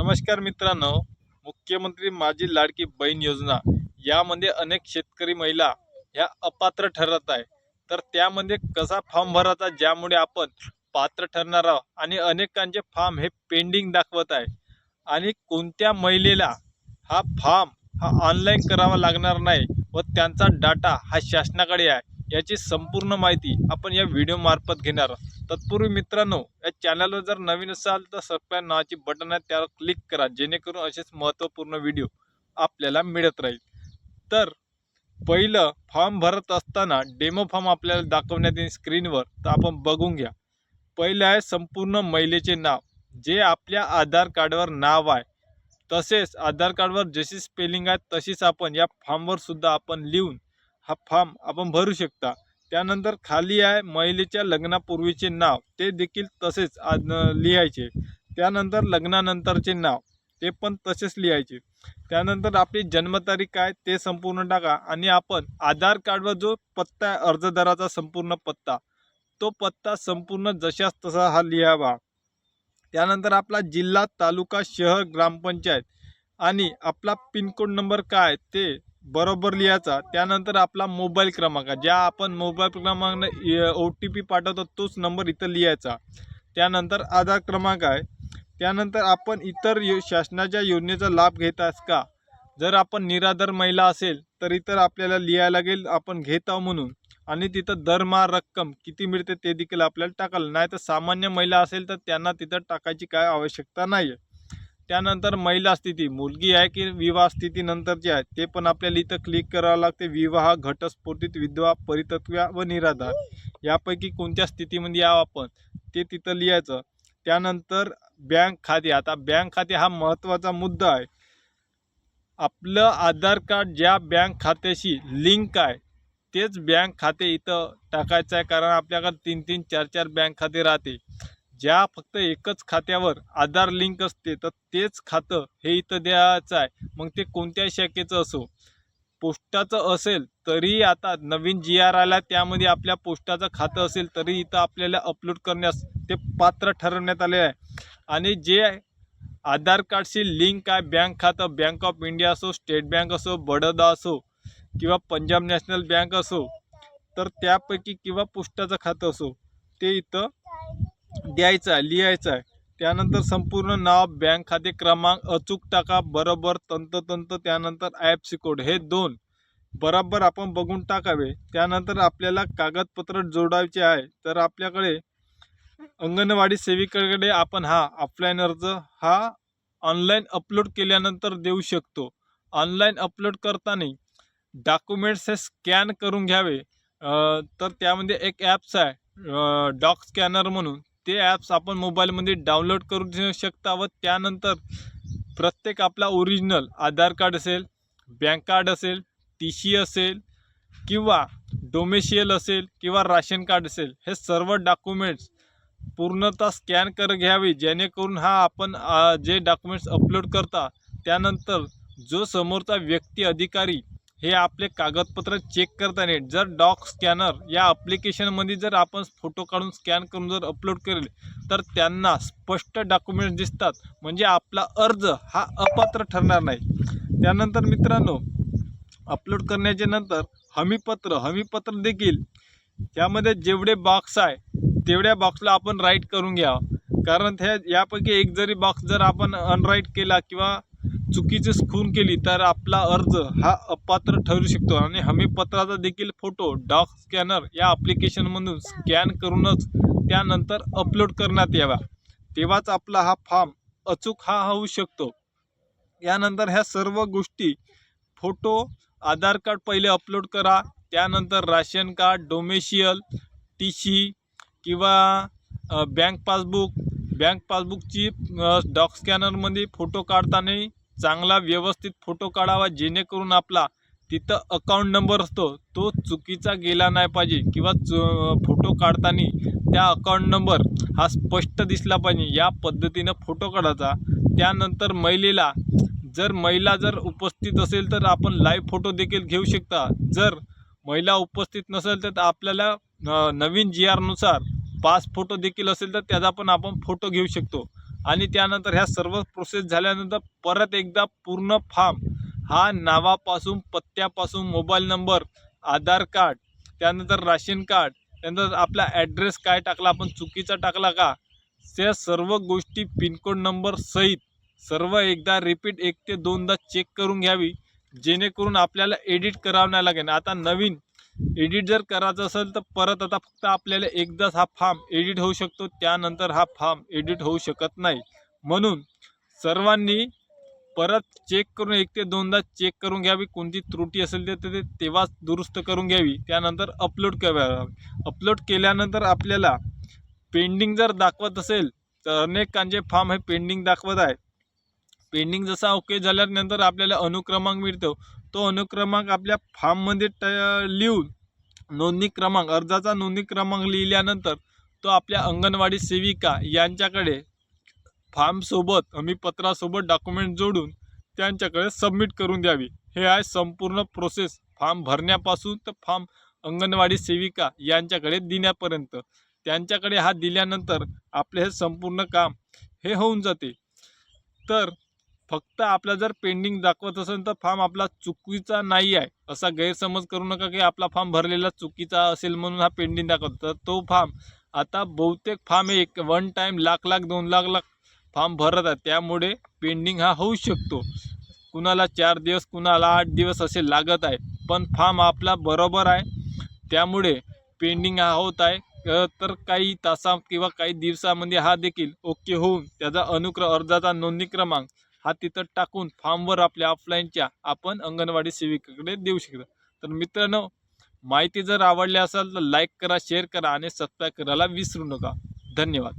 नमस्कार मित्रांनो. मुख्यमंत्री माझी लाडकी बहीण योजना. यामध्ये अनेक शेतकरी महिला ह्या अपात्र ठरत आहे. तर त्यामध्ये कसा फॉर्म भरायचा ज्यामुळे आपण पात्र ठरणार आहोत आणि अनेकांचे फॉर्म हे पेंडिंग दाखवत आहे. आणि कोणत्या महिलेला हा फॉर्म हा ऑनलाईन करावा लागणार नाही व त्यांचा डाटा हा शासनाकडे आहे. याची संपूर्ण माहिती आपण या व्हिडिओमार्फत घेणार तत्पूर्वी मित्रांनो या चॅनलवर जर नवीन असाल तर सबस्क्राईब नावाची बटन आहे त्यावर क्लिक करा जेणेकरून असेच महत्त्वपूर्ण व्हिडिओ आपल्याला मिळत राहील. तर पहिलं फॉर्म भरत असताना डेमो फॉर्म आपल्याला दाखवण्यात येईल स्क्रीनवर तर आपण बघून घ्या. पहिलं आहे संपूर्ण महिलेचे नाव. जे आपल्या आधार कार्डवर नाव आहे तसेच आधार कार्डवर जशी स्पेलिंग आहे तशीच आपण या फॉर्मवर सुद्धा आपण लिहून हा फॉर्म आपण भरू शकता. त्यानंतर खाली आहे महिलेच्या लग्नापूर्वीचे नाव. ते देखील तसेच आज लिहायचे. त्यानंतर लग्नानंतरचे नाव. ते पण तसेच लिहायचे. त्यानंतर आपली जन्मतारीख काय ते संपूर्ण टाका आणि आपण आधार कार्डवर जो पत्ता आहे अर्जदाराचा संपूर्ण पत्ता तो पत्ता संपूर्ण जशाच तसा हा लिहावा. त्यानंतर आपला जिल्हा तालुका शहर ग्रामपंचायत आणि आपला पिनकोड नंबर काय ते बरोबर लिहायचा. त्यानंतर आपला मोबाईल क्रमांक ज्या आपण मोबाईल क्रमांक ओ टी पी पाठवतो तोच नंबर इथं लिहायचा. त्यानंतर आधार क्रमांक आहे. त्यानंतर आपण इतर यो शासनाच्या योजनेचा लाभ घेत आहेस का? जर आपण निराधार महिला असेल तर इतर आपल्याला लिहायला लागेल आपण घेत आहो म्हणून. आणि तिथं दरमहा रक्कम किती मिळते ते देखील आपल्याला टाकायला. नाही तर सामान्य महिला असेल तर त्यांना तिथं टाकायची काय आवश्यकता नाही आहे त्यानंतर महिला स्थिती. मुलगी आहे की विवाह स्थितीनंतरची आहे ते पण आपल्याला इथं क्लिक करावं लागते. विवाह घटस्फोटित विधवा परितत्व्या व निराधार. यापैकी कोणत्या स्थितीमध्ये यावं आपण? ते तिथं लिहायचं. त्यानंतर बँक खाते. आता बँक खाते हा महत्त्वाचा मुद्दा आहे. आपलं आधार कार्ड ज्या बँक खात्याशी लिंक आहे तेच बँक खाते इथं टाकायचं आहे. कारण आपल्याकडे तीन तीन चार चार बँक खाते राहते. ज्या फक्त एकच खात्यावर आधार लिंक असते तर तेच खातं हे इथं द्यायचं आहे. मग ते कोणत्याही शाखेचं असो. पोस्टाचं असेल तरी आता नवीन जी आर आला त्यामध्ये आपल्या पोस्टाचं खातं असेल तरी इथं आपल्याला अपलोड करण्यास ते पात्र ठरवण्यात आले आहे. आणि जे आधार कार्डशी लिंक आहे बँक खातं बँक ऑफ इंडिया असो स्टेट बँक असो बडोदा असो किंवा पंजाब नॅशनल बँक असो तर त्यापैकी किंवा पोस्टाचं खातं असो ते इथं द्यायचा आहे लिहायचं. आहे त्यानंतर संपूर्ण नाव बँक खाते क्रमांक अचूक टाका बरोबर तंततंत त्यानंतर ॲप सी कोड हे दोन बरोबर आपण बघून टाकावे. त्यानंतर आपल्याला कागदपत्र जोडायचे आहे. तर आपल्याकडे अंगणवाडी सेविकेकडे आपण हा ऑफलाईन अर्ज हा ऑनलाईन अपलोड केल्यानंतर देऊ शकतो. ऑनलाईन अपलोड करताना डॉक्युमेंट्स हे स्कॅन करून घ्यावे. तर त्यामध्ये एक ॲप्स आहे डॉक स्कॅनर म्हणून. ते ॲप्स आपण मोबाईलमध्ये डाउनलोड करून देऊ शकता व त्यानंतर प्रत्येक आपला ओरिजिनल आधार कार्ड असेल बँक कार्ड असेल टी सी असेल किंवा डोमेशियल असेल किंवा राशन कार्ड असेल हे सर्व डॉक्युमेंट्स पूर्णतः स्कॅन कर घ्यावे जेणेकरून हा आपण जे डॉक्युमेंट्स अपलोड करता त्यानंतर जो समोरचा व्यक्ती अधिकारी हे आपले कागदपत्र चेक करताना जर डॉक स्कॅनर या ॲप्लिकेशनमध्ये जर आपण फोटो काढून स्कॅन करून जर अपलोड केले तर त्यांना स्पष्ट डॉक्युमेंट्स दिसतात. म्हणजे आपला अर्ज हा अपात्र ठरणार नाही. त्यानंतर मित्रांनो अपलोड करण्याच्या नंतर हमीपत्र हमीपत्र देखील त्यामध्ये जेवढे बॉक्स आहे तेवढ्या बॉक्सला आपण राईट करून घ्यावं कारण त्या यापैकी एक जरी बॉक्स जर आपण अनराईट केला किंवा चुकीचीच खून केली तर आपला अर्ज हा अपात्र ठरू शकतो. आणि हमीपत्राचा देखील फोटो डॉक स्कॅनर या ॲप्लिकेशनमधून स्कॅन करूनच त्यानंतर अपलोड करण्यात यावा. तेव्हाच आपला हा फॉर्म अचूक हा होऊ शकतो. यानंतर ह्या सर्व गोष्टी फोटो आधार कार्ड पहिले अपलोड करा. त्यानंतर ration card domicile T C किंवा बँक पासबुक बँक पासबुकची डॉक स्कॅनरमध्ये फोटो काढताना चांगला व्यवस्थित फोटो काढावा जेणेकरून आपला तिथं अकाउंट नंबर असतो तो चुकीचा गेला नाही पाहिजे किंवा फोटो काढताना त्या अकाउंट नंबर हा स्पष्ट दिसला पाहिजे. या पद्धतीनं फोटो काढायचा. त्यानंतर महिलेला जर महिला जर उपस्थित असेल तर आपण लाईव्ह फोटो देखील घेऊ शकता. जर महिला उपस्थित नसेल तर आपल्याला नवीन जी आरनुसार पाच फोटो देखील असेल तर त्याचा पण आपण फोटो घेऊ शकतो. आणि त्यानंतर ह्या सर्व प्रोसेस झाल्यानंतर परत एकदा पूर्ण फॉर्म हा नावापासून पत्त्यापासून मोबाईल नंबर आधार कार्ड त्यानंतर राशन कार्ड त्यानंतर आपला ॲड्रेस काय टाकला आपण चुकीचा टाकला का? त्या सर्व गोष्टी पिनकोड नंबर सहित सर्व एकदा रिपीट एक ते दोनदा चेक करून घ्यावी जेणेकरून आपल्याला एडिट करावं नाही लागेल. आता नवीन एडिट जर करायचं असेल तर परत आता फक्त आपल्याला एकदाच हा फार्म एडिट होऊ शकतो. त्यानंतर हा फार्म एडिट होऊ शकत नाही. म्हणून सर्वांनी परत चेक करून एक ते दोनदा चेक करून घ्यावी. कोणती त्रुटी असेल तर ते तेव्हाच दुरुस्त करून घ्यावी. त्यानंतर अपलोड करावी. अपलोड केल्यानंतर आपल्याला पेंडिंग जर दाखवत असेल तर अनेकांचे फॉर्म हे पेंडिंग दाखवत आहे पेंडिंग जसा ओके झाल्यानंतर आपल्याला अनुक्रमांक मिळतो. तो अनुक्रमांक आपल्या फॉर्ममध्ये ट लिहून नोंदणी क्रमांक अर्जाचा नोंदणी क्रमांक लिहिल्यानंतर तो आपल्या अंगणवाडी सेविका यांच्याकडे फॉर्मसोबत हमीपत्रासोबत डॉक्युमेंट जोडून त्यांच्याकडे सबमिट करून द्यावी. हे आहे संपूर्ण प्रोसेस. फॉर्म भरण्यापासून तर फॉर्म अंगणवाडी सेविका यांच्याकडे देण्यापर्यंत. त्यांच्याकडे हा दिल्यानंतर आपले हे संपूर्ण काम हे होऊन जाते. तर फक्त आपला जर पेंडिंग दाखवत असेल तर फॉर्म आपला चुकीचा नाही आहे. असा गैरसमज करू नका की आपला फॉर्म भरलेला चुकीचा असेल म्हणून हा पेंडिंग दाखवतो. तर तो फॉर्म आता बहुतेक फॉर्म हे एक वन टाईम लाख लाख दोन लाख लाख फॉर्म भरत आहे त्यामुळे पेंडिंग हा होऊ शकतो. कुणाला चार दिवस कुणाला आठ दिवस असे लागत आहे. पण फॉर्म आपला बरोबर आहे. त्यामुळे पेंडिंग हा होत आहे. तर काही तासा किंवा काही दिवसामध्ये हा देखील ओके होऊन त्याचा अनुक्र अर्जाचा नोंदणी क्रमांक हा तिथं टाकून फॉर्मवर आपल्या ऑफलाईनच्या आपण अंगणवाडी सेविकेकडे देऊ शकतो. तर मित्रांनो माहिती जर आवडली असेल तर लाईक करा शेअर करा आणि सबस्क्राईब करायला विसरू नका. धन्यवाद.